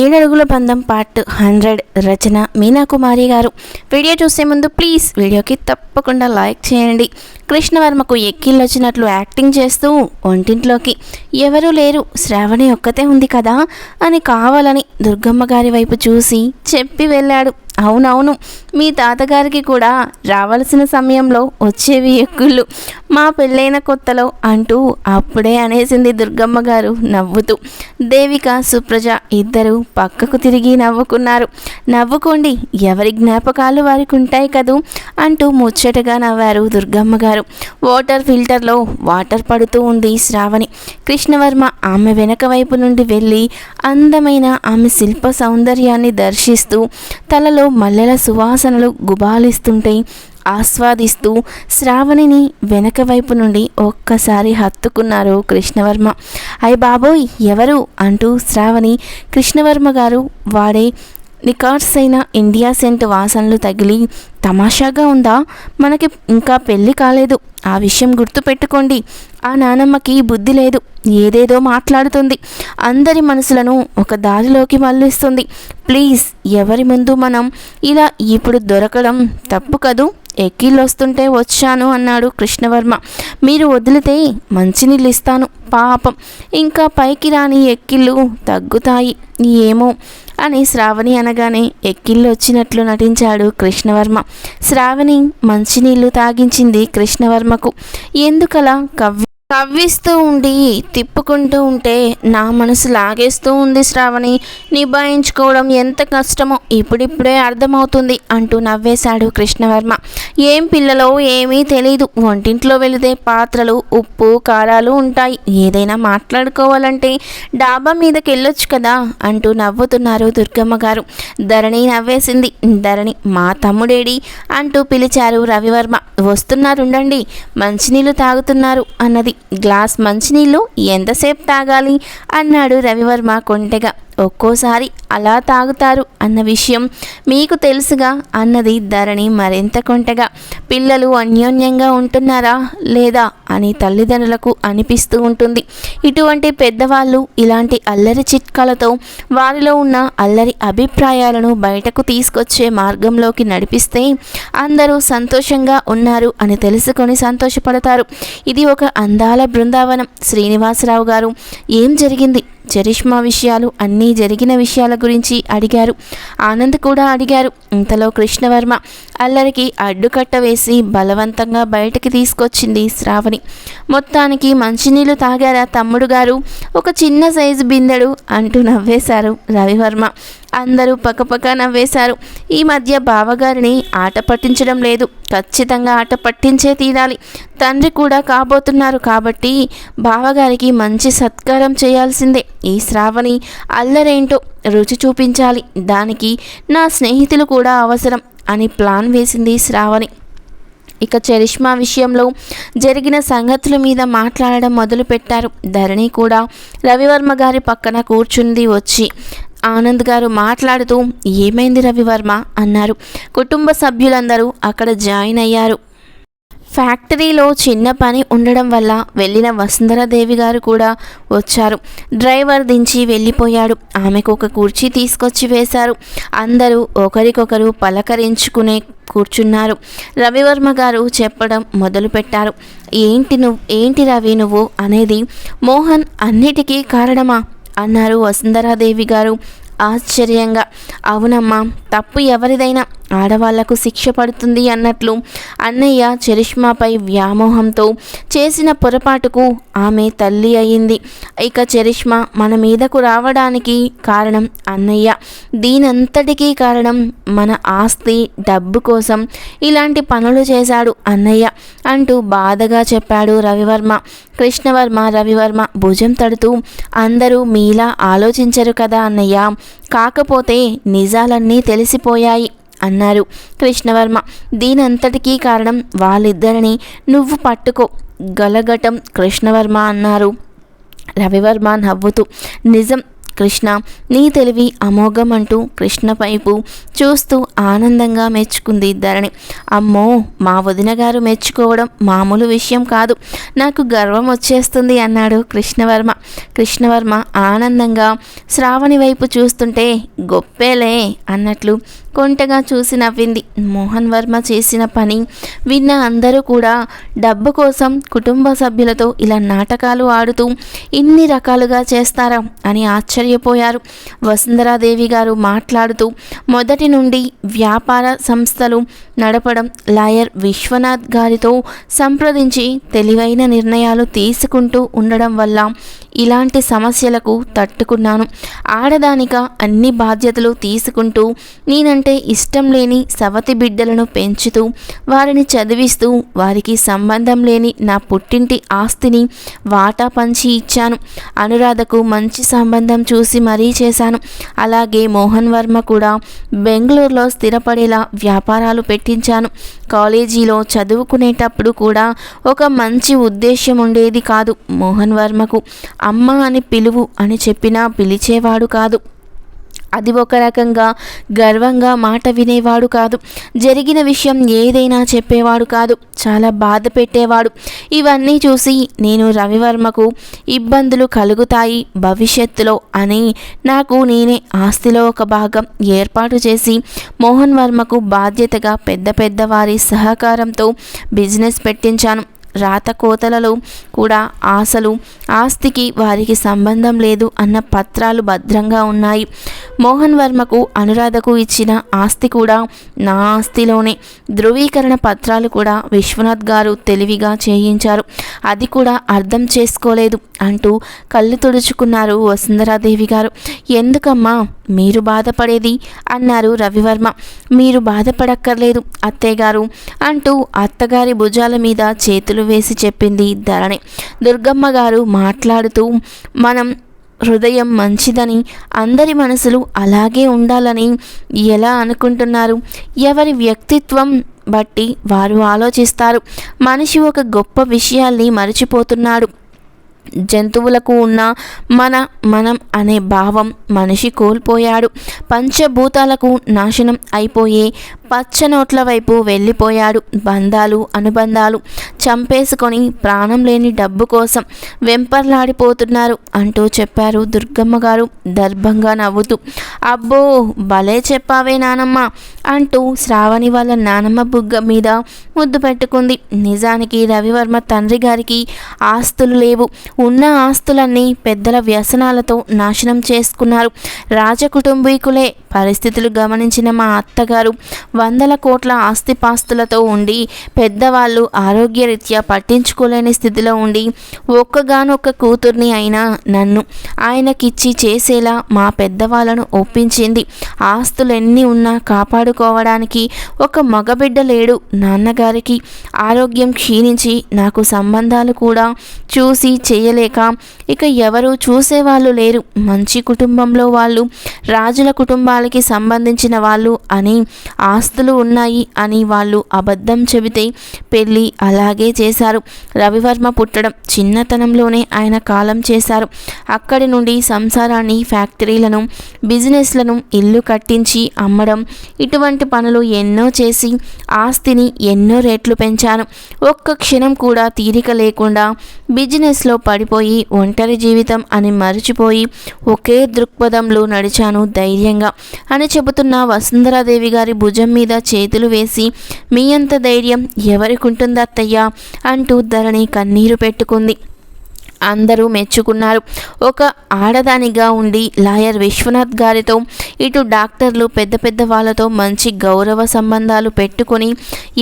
ఏడడుగుల బంధం part hundred Rachana Meenakumari గారు. Video చూసే ముందు ప్లీజ్ వీడియోకి తప్పకుండా లైక్ చేయండి. కృష్ణవర్మకు ఎక్కిళ్ళొచ్చినట్లు యాక్టింగ్ చేస్తూ ఒంటింట్లోకి ఎవరూ లేరు శ్రావణి ఒక్కతే ఉంది కదా అని కావాలని దుర్గమ్మ గారి వైపు చూసి చెప్పి వెళ్ళాడు. అవునవును మీ తాతగారికి కూడా రావాల్సిన సమయంలో వచ్చేవి ఎక్కులు. మా పెళ్ళైన కొత్తలో అంటూ అప్పుడే అనేసింది దుర్గమ్మ గారు నవ్వుతూ. దేవిక సుప్రజ ఇద్దరు పక్కకు తిరిగి నవ్వుకున్నారు. నవ్వుకోండి ఎవరి జ్ఞాపకాలు వారికి ఉంటాయి కదూ? అంటూ ముచ్చటగా నవ్వారు దుర్గమ్మ గారు. వాటర్ ఫిల్టర్లో వాటర్ పడుతూ ఉంది శ్రావణి. కృష్ణవర్మ ఆమె వెనక వైపు నుండి వెళ్ళి అందమైన ఆమె శిల్ప సౌందర్యాన్ని దర్శిస్తూ తలలో మల్లెల సువాసనలు గుబాలిస్తుంటే ఆస్వాదిస్తూ శ్రావణిని వెనక వైపు నుండి ఒక్కసారి హత్తుకున్నారు కృష్ణవర్మ. అయ్ బాబోయ్ ఎవరు? అంటూ శ్రావణి కృష్ణవర్మ గారు వాడే నికార్స్ అయిన ఇండియా సెంట్ వాసనలు తగిలి తమాషాగా ఉందా? మనకి ఇంకా పెళ్ళి కాలేదు. ఆ విషయం గుర్తుపెట్టుకోండి. ఆ నానమ్మకి బుద్ధి లేదు. ఏదేదో మాట్లాడుతుంది. అందరి మనసులను ఒక దారిలోకి మళ్ళిస్తుంది. ప్లీజ్ ఎవరి ముందు మనం ఇలా ఇప్పుడు దొరకడం తప్పు కదూ? ఎక్కిళ్ళు వస్తుంటే వచ్చాను అన్నాడు కృష్ణవర్మ. మీరు వదిలితే మంచినీళ్ళు ఇస్తాను పాపం. ఇంకా పైకి రాని ఎక్కిళ్ళు తగ్గుతాయి. ఏమో. అని శ్రావణి అనగానే ఎక్కిళ్ళు వచ్చినట్లు నటించాడు కృష్ణవర్మ. శ్రావణి మంచినీళ్ళు తాగించింది కృష్ణవర్మకు. ఎందుకలా కవ్వి కవ్విస్తూ ఉండి తిప్పుకుంటూ ఉంటే నా మనసు లాగేస్తూ ఉంది శ్రావణి. నిభాయించుకోవడం ఎంత కష్టమో ఇప్పుడిప్పుడే అర్థమవుతుంది అంటూ నవ్వేశాడు కృష్ణవర్మ. ఏం పిల్లలో ఏమీ తెలీదు. వంటింట్లో వెళితే పాత్రలు ఉప్పు కారాలు ఉంటాయి. ఏదైనా మాట్లాడుకోవాలంటే డాబా మీదకి వెళ్ళొచ్చు కదా అంటూ నవ్వుతున్నారు దుర్గమ్మ గారు. ధరణి నవ్వేసింది. ధరణి మా తమ్ముడేడి అంటూ పిలిచారు రవివర్మ. వస్తున్నారుండండి మంచినీళ్ళు తాగుతున్నారు అన్నది గ్లాస్ మంచినీళ్ళు ఎంతసేపు తాగాలి? అన్నాడు రవివర్మ కొంటెగా. ఒక్కోసారి అలా తాగుతారు అన్న విషయం మీకు తెలుసుగా అన్నది ధరణి మరింత కొంటగా. పిల్లలు అన్యోన్యంగా ఉంటున్నారా లేదా అని తల్లిదండ్రులకు అనిపిస్తూ ఉంటుంది. ఇటువంటి పెద్దవాళ్ళు ఇలాంటి అల్లరి చిట్కాలతో వారిలో ఉన్న అల్లరి అభిప్రాయాలను బయటకు తీసుకొచ్చే మార్గంలోకి నడిపిస్తే అందరూ సంతోషంగా ఉన్నారు అని తెలుసుకొని సంతోషపడతారు. ఇది ఒక అందాల బృందావనం. శ్రీనివాసరావు గారు ఏం జరిగింది? చరిష్మా విషయాలు అన్నీ జరిగిన విషయాల గురించి అడిగారు. ఆనంద్ కూడా అడిగారు. ఇంతలో కృష్ణవర్మ అల్లరికి అడ్డుకట్ట వేసి బలవంతంగా బయటకి తీసుకొచ్చింది శ్రావణి. మొత్తానికి మంచినీళ్ళు తాగారా తమ్ముడు గారు ఒక చిన్న సైజు బిందెడు అంటూ నవ్వేశారు రవివర్మ. అందరూ పక్కపక్క నవ్వేశారు ఈ మధ్య బావగారిని ఆట పట్టించడం లేదు. ఖచ్చితంగా ఆట పట్టించే తీరాలి. తండ్రి కూడా కాబోతున్నారు కాబట్టి బావగారికి మంచి సత్కారం చేయాల్సిందే. ఈ శ్రావణి అల్లరేంటో రుచి చూపించాలి. దానికి నా స్నేహితులు కూడా అవసరం అని ప్లాన్ వేసింది శ్రావణి. ఇక చరిష్మా విషయంలో జరిగిన సంగతుల మీద మాట్లాడడం మొదలుపెట్టారు. ధరణి కూడా రవివర్మ గారి పక్కన కూర్చుంది వచ్చి. ఆనంద్ గారు మాట్లాడుతూ ఏమైంది రవివర్మ? అన్నారు. కుటుంబ సభ్యులందరూ అక్కడ జాయిన్ అయ్యారు. ఫ్యాక్టరీలో చిన్న పని ఉండడం వల్ల వెళ్ళిన వసుంధరాదేవి గారు కూడా వచ్చారు. డ్రైవర్ దించి వెళ్ళిపోయాడు. ఆమెకు ఒక కుర్చీ తీసుకొచ్చి వేశారు. అందరూ ఒకరికొకరు పలకరించుకునే కూర్చున్నారు. రవివర్మ గారు చెప్పడం మొదలుపెట్టారు. ఏంటి నువ్వు? ఏంటి రవి నువ్వు? అనేది మోహన్ అన్నిటికీ కారణమా? అన్నారు వసుంధరాదేవి గారు. ఆశ్చర్యంగా అవునమ్మా తప్పు ఎవరిదైనా ఆడవాళ్ళకు శిక్ష పడుతుంది అన్నట్లు అన్నయ్య చరిష్మాపై వ్యామోహంతో చేసిన పొరపాటుకు ఆమె తల్లి అయింది. ఇక చరిష్మా మన మీదకు రావడానికి కారణం అన్నయ్య. దీనంతటికీ కారణం మన ఆస్తి డబ్బు కోసం ఇలాంటి పనులు చేశాడు అన్నయ్య అంటూ బాధగా చెప్పాడు రవివర్మ. కృష్ణవర్మ రవివర్మ భుజం తడుతూ అందరూ మీలా ఆలోచించరు కదా అన్నయ్య. కాకపోతే నిజాలన్నీ తెలిసిపోయాయి. అన్నారు. కృష్ణవర్మ దీనంతటికీ కారణం వాళ్ళిద్దరిని నువ్వు పట్టుకో గలగటం కృష్ణవర్మ అన్నారు. రవివర్మ నవ్వుతూ నిజం కృష్ణ నీ తెలివి అమోఘం అంటూ కృష్ణ వైపు చూస్తూ ఆనందంగా మెచ్చుకుంది ధరణి అమ్మో మా వదిన గారు మెచ్చుకోవడం మామూలు విషయం కాదు. నాకు గర్వం వచ్చేస్తుంది అన్నాడు కృష్ణవర్మ. కృష్ణవర్మ ఆనందంగా శ్రావణి వైపు చూస్తుంటే గొప్పేలే అన్నట్లు కొంటగా చూసి నవ్వింది మోహన్ వర్మ చేసిన పని విన్న అందరూ కూడా డబ్బు కోసం కుటుంబ సభ్యులతో ఇలా నాటకాలు ఆడుతూ ఇన్ని రకాలుగా చేస్తారా అని ఆశ్చర్యపోయారు. వసుంధరాదేవి గారు మాట్లాడుతూ మొదటి నుండి వ్యాపార సంస్థలు నడపడం లాయర్ విశ్వనాథ్ గారితో సంప్రదించి తెలివైన నిర్ణయాలు తీసుకుంటూ ఉండడం వల్ల ఇలాంటి సమస్యలకు తట్టుకున్నాను. ఆడదానిక అన్ని బాధ్యతలు తీసుకుంటూ నేనంటే ఇష్టం లేని సవతి బిడ్డలను పెంచుతూ వారిని చదివిస్తూ వారికి సంబంధం లేని నా పుట్టింటి ఆస్తిని వాటా పంచి ఇచ్చాను. అనురాధకు మంచి సంబంధం చూసి మరీ చేశాను. అలాగే మోహన్ వర్మ కూడా బెంగళూరులో స్థిరపడేలా వ్యాపారాలు పెట్టించాను. కాలేజీలో చదువుకునేటప్పుడు కూడా ఒక మంచి ఉద్దేశం ఉండేది కాదు మోహన్ వర్మకు. అమ్మ అని పిలువు అని చెప్పినా పిలిచేవాడు కాదు. అది ఒక రకంగా గర్వంగా మాట వినేవాడు కాదు. జరిగిన విషయం ఏదైనా చెప్పేవాడు కాదు. చాలా బాధ పెట్టేవాడు. ఇవన్నీ చూసి నేను రవివర్మకు ఇబ్బందులు కలుగుతాయి భవిష్యత్తులో అని నాకు నేనే ఆస్తిలో ఒక భాగం ఏర్పాటు చేసి మోహన్ వర్మకు బాధ్యతగా పెద్ద పెద్ద వారి సహకారంతో బిజినెస్ పెట్టించాను. రాత కోతలలో కూడా ఆశలు ఆస్తికి వారికి సంబంధం లేదు అన్న పత్రాలు భద్రంగా ఉన్నాయి. మోహన్ వర్మకు అనురాధకు ఇచ్చిన ఆస్తి కూడా నా ఆస్తిలోనే. ధృవీకరణ పత్రాలు కూడా విశ్వనాథ్ గారు తెలివిగా చేయించారు. అది కూడా అర్థం చేసుకోలేదు అంటూ కళ్ళు తుడుచుకున్నారు వసుంధరాదేవి గారు. ఎందుకమ్మా మీరు బాధపడేది? అన్నారు రవివర్మ. మీరు బాధపడక్కర్లేదు అత్తయ్యగారు అంటూ అత్తగారి భుజాల మీద చేతులు వేసి చెప్పింది ధరణి. దుర్గమ్మ గారు మాట్లాడుతూ మనం హృదయం మంచిదని అందరి మనసులు అలాగే ఉండాలని ఎలా అనుకుంటున్నారు? ఎవరి వ్యక్తిత్వం బట్టి వారు ఆలోచిస్తారు. మనిషి ఒక గొప్ప విషయాల్ని మరచిపోతున్నాడు. జంతువులకు ఉన్న మన మనం అనే భావం మనిషి కోల్పోయాడు. పంచభూతాలకు నాశనం అయిపోయే పచ్చనోట్ల వైపు వెళ్ళిపోయాడు. బంధాలు అనుబంధాలు చంపేసుకొని ప్రాణం లేని డబ్బు కోసం వెంపర్లాడిపోతున్నారు అంటూ చెప్పారు దుర్గమ్మ గారు. దర్భంగా నవ్వుతూ అబ్బో భలే చెప్పావే నానమ్మ అంటూ శ్రావణి వాళ్ళ నానమ్మ బుగ్గ మీద ముద్దు పెట్టుకుంది. నిజానికి రవివర్మ తండ్రి గారికి ఆస్తులు లేవు. ఉన్న ఆస్తులన్నీ పెద్దల వ్యసనాలతో నాశనం చేసుకున్నారు. రాజకుటుంబీకులే పరిస్థితులు గమనించిన మా అత్తగారు వందల కోట్ల ఆస్తిపాస్తులతో ఉండి పెద్దవాళ్ళు ఆరోగ్యరీత్యా పట్టించుకోలేని స్థితిలో ఉండి ఒక్కగానొక్క కూతుర్ని అయినా నన్ను ఆయనకిచ్చి చేసేలా మా పెద్దవాళ్ళను ఒప్పించింది. ఆస్తులెన్ని ఉన్నా కాపాడుకోవడానికి ఒక మగబిడ్డ లేడు నాన్నగారికి. ఆరోగ్యం క్షీణించి నాకు సంబంధాలు కూడా చూసి చే చేయలేక ఇక ఎవరు చూసేవాళ్ళు లేరు. మంచి కుటుంబంలో వాళ్ళు రాజుల కుటుంబాలకి సంబంధించిన వాళ్ళు అని ఆస్తులు ఉన్నాయి అని వాళ్ళు అబద్ధం చెబితే పెళ్ళి అలాగే చేశారు. రవివర్మ పుట్టడం చిన్నతనంలోనే ఆయన కాలం చేశారు. అక్కడి నుండి సంసారాన్ని ఫ్యాక్టరీలను బిజినెస్లను ఇల్లు కట్టించి అమ్మడం ఇటువంటి పనులు ఎన్నో చేసి ఆస్తిని ఎన్నో రేట్లు పెంచాను ఒక్క క్షణం కూడా తీరిక లేకుండా బిజినెస్లో పడిపోయి ఒంటరి జీవితం అని మర్చిపోయి ఒకే దృక్పథంలో నడిచాను ధైర్యంగా అని చెబుతున్న వసుంధరాదేవి గారి భుజం మీద చేతులు వేసి మీ అంత ధైర్యం ఎవరికి ఉంటుంది అంటూ ధరణి కన్నీరు పెట్టుకుంది. అందరూ మెచ్చుకున్నారు. ఒక ఆడదానిగా ఉండి లాయర్ విశ్వనాథ్ గారితో ఇటు డాక్టర్లు పెద్ద పెద్ద వాళ్ళతో మంచి గౌరవ సంబంధాలు పెట్టుకొని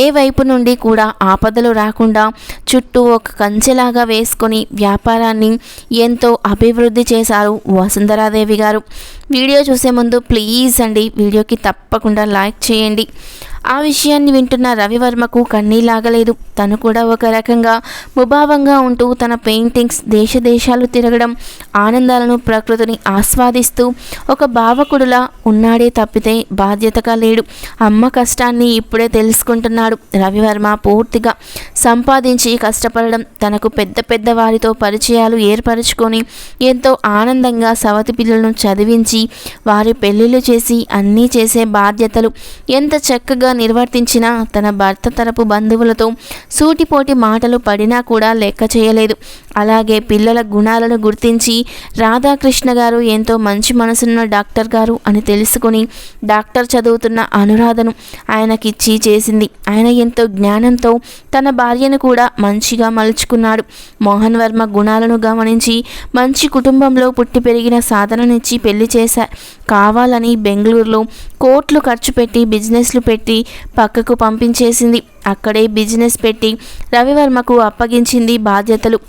ఏ వైపు నుండి కూడా ఆపదలు రాకుండా చుట్టూ ఒక కంచెలాగా వేసుకొని వ్యాపారాన్ని ఎంతో అభివృద్ధి చేశారు వసుంధరాదేవి గారు. వీడియో చూసే ముందు ప్లీజ్ అండి వీడియోకి తప్పకుండా లైక్ చేయండి. ఆ విషయాన్ని వింటున్న రవివర్మకు కన్నీలాగలేదు. తను కూడా ఒక రకంగా ముభావంగా ఉంటూ తన పెయింటింగ్స్ దేశ దేశాలు తిరగడం ఆనందాలను ప్రకృతిని ఆస్వాదిస్తూ ఒక భావకుడులా ఉన్నాడే తప్పితే బాధ్యతగా లేడు. అమ్మ కష్టాన్ని ఇప్పుడే తెలుసుకుంటున్నాడు రవివర్మ పూర్తిగా సంపాదించి కష్టపడడం తనకు పెద్ద పెద్ద వారితో పరిచయాలు ఏర్పరచుకొని ఎంతో ఆనందంగా సవతి పిల్లలను చదివించి వారి పెళ్ళిళ్ళు చేసి అన్నీ చేసే బాధ్యతలు ఎంత చక్కగా నిర్వర్తించినా తన భర్త తరపు బంధువులతో సూటిపోటి మాటలు పడినా కూడా లెక్క చేయలేదు. అలాగే పిల్లల గుణాలను గుర్తించి రాధాకృష్ణ గారు ఎంతో మంచి మనసున్న డాక్టర్ గారు అని తెలుసుకుని డాక్టర్ చదువుతున్న అనురాధను ఆయనకిచ్చి చేసింది. ఆయన ఎంతో జ్ఞానంతో తన భార్యను కూడా మంచిగా మలుచుకున్నాడు. మోహన్ వర్మ గుణాలను గమనించి మంచి కుటుంబంలో పుట్టి పెరిగిన సాధననిచ్చి పెళ్ళి చేశారు కావాలని బెంగళూరులో కోట్లు ఖర్చు పెట్టి బిజినెస్లు పెట్టి పక్కకు పంపించేసింది. అక్కడే బిజినెస్ పెట్టి రవివర్మకు అప్పగించింది బాధ్యతలు.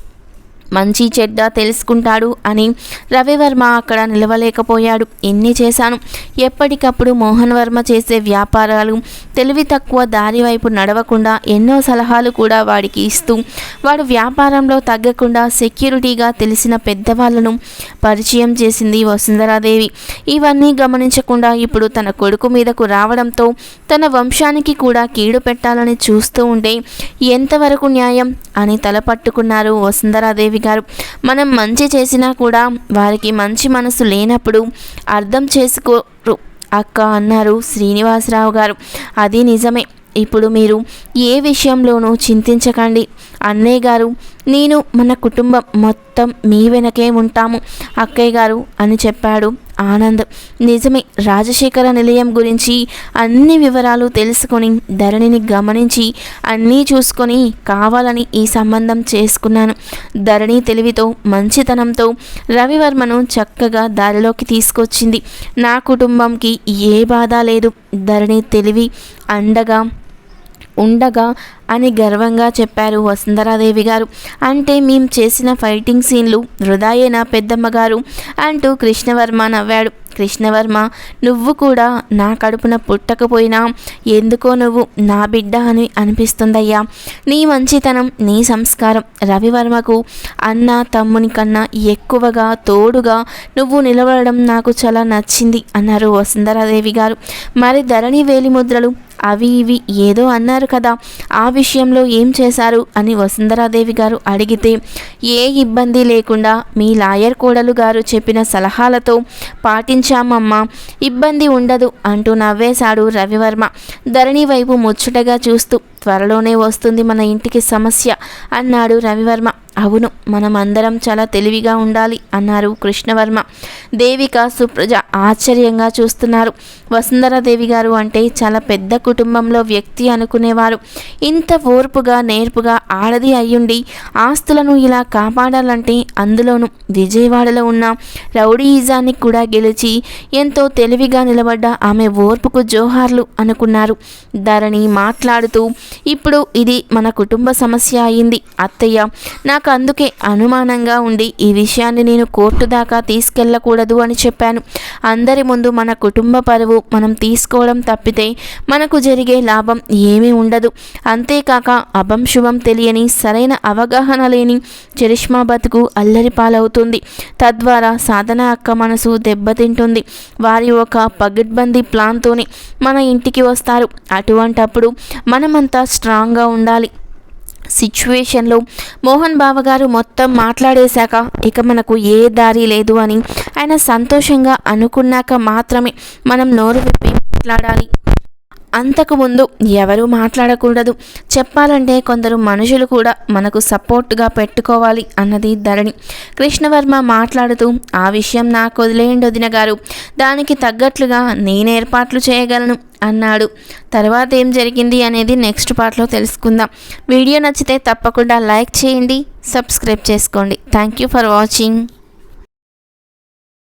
మంచి చెడ్డ తెలుసుకుంటాడు అని రవివర్మ అక్కడ నిలవలేకపోయాడు. ఎన్ని చేశాను? ఎప్పటికప్పుడు మోహన్ వర్మ చేసే వ్యాపారాలు తెలివి తక్కువ దారి వైపు నడవకుండా ఎన్నో సలహాలు కూడా వాడికి ఇస్తూ వాడు వ్యాపారంలో తగ్గకుండా సెక్యూరిటీగా తెలిసిన పెద్దవాళ్ళను పరిచయం చేసింది వసుంధరాదేవి. ఇవన్నీ గమనించకుండా ఇప్పుడు తన కొడుకు మీదకు రావడంతో తన వంశానికి కూడా కీడు పెట్టాలని చూస్తూ ఉంటే ఎంతవరకు న్యాయం? అని తలపట్టుకున్నారు వసుంధరాదేవి గారు మనం మంచి చేసినా కూడా వారికి మంచి మనసు లేనప్పుడు అర్థం చేసుకోరు. అక్క అన్నారు శ్రీనివాసరావు గారు. అది నిజమే. ఇప్పుడు మీరు ఏ విషయంలోనూ చింతించకండి. అన్నయ్య గారు నేను మన కుటుంబం మొత్తం మీ వెనకే ఉంటాము. అక్కయ్య గారు అని చెప్పాడు. ఆనంద్. నిజమే రాజశేఖర నిలయం గురించి అన్ని వివరాలు తెలుసుకొని ధరణిని గమనించి అన్నీ చూసుకొని కావాలని ఈ సంబంధం చేసుకున్నాను. ధరణి తెలివితో మంచితనంతో రవివర్మను చక్కగా దారిలోకి తీసుకొచ్చింది. నా కుటుంబంకి ఏ బాధ లేదు. ధరణి తెలివి అండగా ఉండగా అని గర్వంగా చెప్పారు వసుంధరాదేవి గారు. అంటే మేము చేసిన ఫైటింగ్ సీన్లు వృధాయేనా పెద్దమ్మ గారు? అంటూ కృష్ణవర్మ నవ్వాడు. కృష్ణవర్మ నువ్వు కూడా నా కడుపున పుట్టకపోయినా ఎందుకో నువ్వు నా బిడ్డ అని అనిపిస్తుందయ్యా. నీ మంచితనం నీ సంస్కారం రవివర్మకు అన్న తమ్ముని కన్నా ఎక్కువగా తోడుగా నువ్వు నిలబడడం నాకు చాలా నచ్చింది అన్నారు వసుంధరాదేవి గారు. మరి ధరణి వేలిముద్రలు అవి ఇవి ఏదో అన్నారు కదా ఆ విషయంలో ఏం చేశారు? అని వసుంధరాదేవి గారు అడిగితే ఏ ఇబ్బంది లేకుండా మీ లాయర్ కోడలు గారు చెప్పిన సలహాలతో పాటించామమ్మా ఇబ్బంది ఉండదు అంటూ నవ్వేశాడు రవివర్మ. ధరణి వైపు ముచ్చటగా చూస్తూ త్వరలోనే వస్తుంది మన ఇంటికి సమస్య అన్నాడు రవివర్మ. అవును మనం అందరం చాలా తెలివిగా ఉండాలి అన్నారు కృష్ణవర్మ. దేవిక సుప్రజ ఆశ్చర్యంగా చూస్తున్నారు. వసుంధరాదేవి గారు అంటే చాలా పెద్ద కుటుంబంలో వ్యక్తి అనుకునేవారు. ఇంత ఓర్పుగా నేర్పుగా ఆడది అయ్యుండి ఆస్తులను ఇలా కాపాడాలంటే అందులోనూ విజయవాడలో ఉన్న రౌడీయిజాన్ని కూడా గెలిచి ఎంతో తెలివిగా నిలబడ్డ ఆమె ఓర్పుకు జోహార్లు అనుకున్నారు. ధరణి మాట్లాడుతూ ఇప్పుడు ఇది మన కుటుంబ సమస్య అయింది. అత్తయ్య నాకు అందుకే అనుమానంగా ఉండి ఈ విషయాన్ని నేను కోర్టు దాకా తీసుకెళ్ళకూడదు అని చెప్పాను. అందరి ముందు మన కుటుంబ పరువు మనం తీసుకోవడం తప్పితే మనకు జరిగే లాభం ఏమీ ఉండదు. అంతేకాక అభం శుభం తెలియని సరైన అవగాహన లేని చరిష్మా బతుకు అల్లరి పాలవుతుంది. తద్వారా సాధన అక్క మనసు దెబ్బతింటుంది. వారి ఒక పగిడ్బందీ ప్లాన్తోనే మన ఇంటికి వస్తారు. అటువంటప్పుడు మనమంతా స్ట్రాంగ్గా ఉండాలి. సిచ్యువేషన్లో మోహన్ బావ గారు మొత్తం మాట్లాడేశాక ఇక మనకు ఏ దారి లేదు అని ఆయన సంతోషంగా అనుకున్నాక మాత్రమే మనం నోరు విప్పి మాట్లాడాలి. అంతకుముందు ఎవరూ మాట్లాడకూడదు. చెప్పాలంటే కొందరు మనుషులు కూడా మనకు సపోర్ట్గా పెట్టుకోవాలి అన్నది ధరణి. కృష్ణవర్మ మాట్లాడుతూ ఆ విషయం నాకు వదిలేయండి వదిన గారు. దానికి తగ్గట్లుగా నేను ఏర్పాట్లు చేయగలను అన్నాడు. తర్వాత ఏం జరిగింది అనేది నెక్స్ట్ పార్ట్లో తెలుసుకుందాం. వీడియో నచ్చితే తప్పకుండా లైక్ చేయండి సబ్స్క్రైబ్ చేసుకోండి. Thank you for watching.